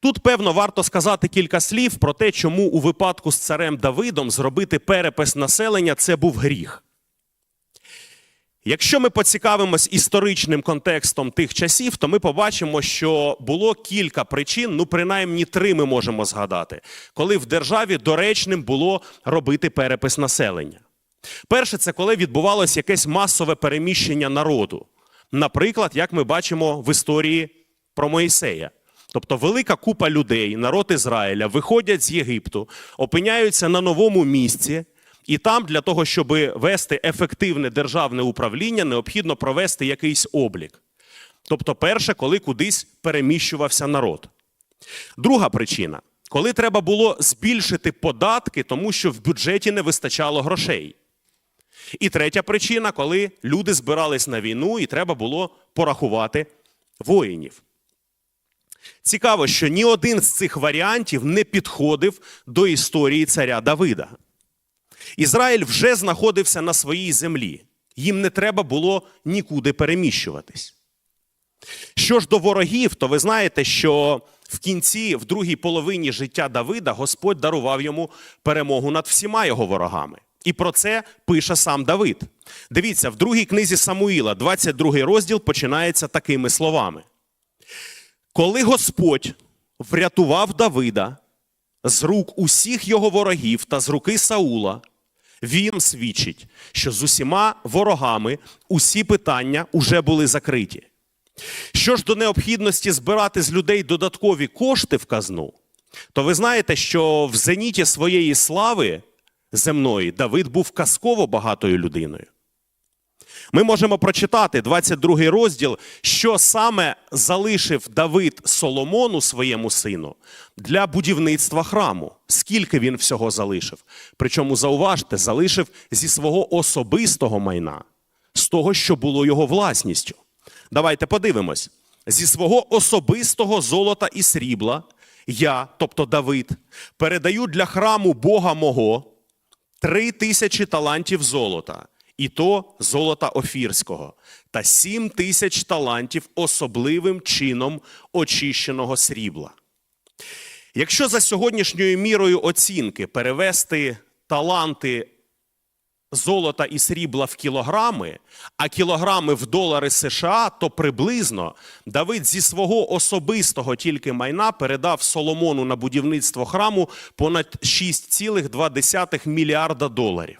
Тут, певно, варто сказати кілька слів про те, чому у випадку з царем Давидом зробити перепис населення це був гріх. Якщо ми поцікавимось історичним контекстом тих часів, то ми побачимо, що було кілька причин, ну принаймні три ми можемо згадати, коли в державі доречним було робити перепис населення. Перше, це коли відбувалося якесь масове переміщення народу. Наприклад, як ми бачимо в історії про Моїсея. Тобто велика купа людей, народ Ізраїля, виходять з Єгипту, опиняються на новому місці, і там для того, щоб вести ефективне державне управління, необхідно провести якийсь облік. Тобто, перше, коли кудись переміщувався народ. Друга причина, коли треба було збільшити податки, тому що в бюджеті не вистачало грошей. І третя причина, коли люди збирались на війну і треба було порахувати воїнів. Цікаво, що ні один з цих варіантів не підходив до історії царя Давида. Ізраїль вже знаходився на своїй землі, їм не треба було нікуди переміщуватись. Що ж до ворогів, то ви знаєте, що в кінці, в другій половині життя Давида, Господь дарував йому перемогу над всіма його ворогами. І про це пише сам Давид. Дивіться, в другій книзі Самуїла, 22 розділ, починається такими словами. Коли Господь врятував Давида з рук усіх його ворогів та з руки Саула, він свідчить, що з усіма ворогами усі питання уже були закриті. Що ж до необхідності збирати з людей додаткові кошти в казну, то ви знаєте, що в зеніті своєї слави земної Давид був казково багатою людиною. Ми можемо прочитати 22 розділ, що саме залишив Давид Соломону своєму сину для будівництва храму. Скільки він всього залишив. Причому зауважте, залишив зі свого особистого майна, з того, що було його власністю. Давайте подивимось. Зі свого особистого золота і срібла я, тобто Давид, передаю для храму Бога мого три тисячі талантів золота, і то золота офірського, та сім тисяч талантів особливим чином очищеного срібла. Якщо за сьогоднішньою мірою оцінки перевести таланти золота і срібла в кілограми, а кілограми в долари США, то приблизно Давид зі свого особистого тільки майна передав Соломону на будівництво храму понад 6,2 мільярда доларів.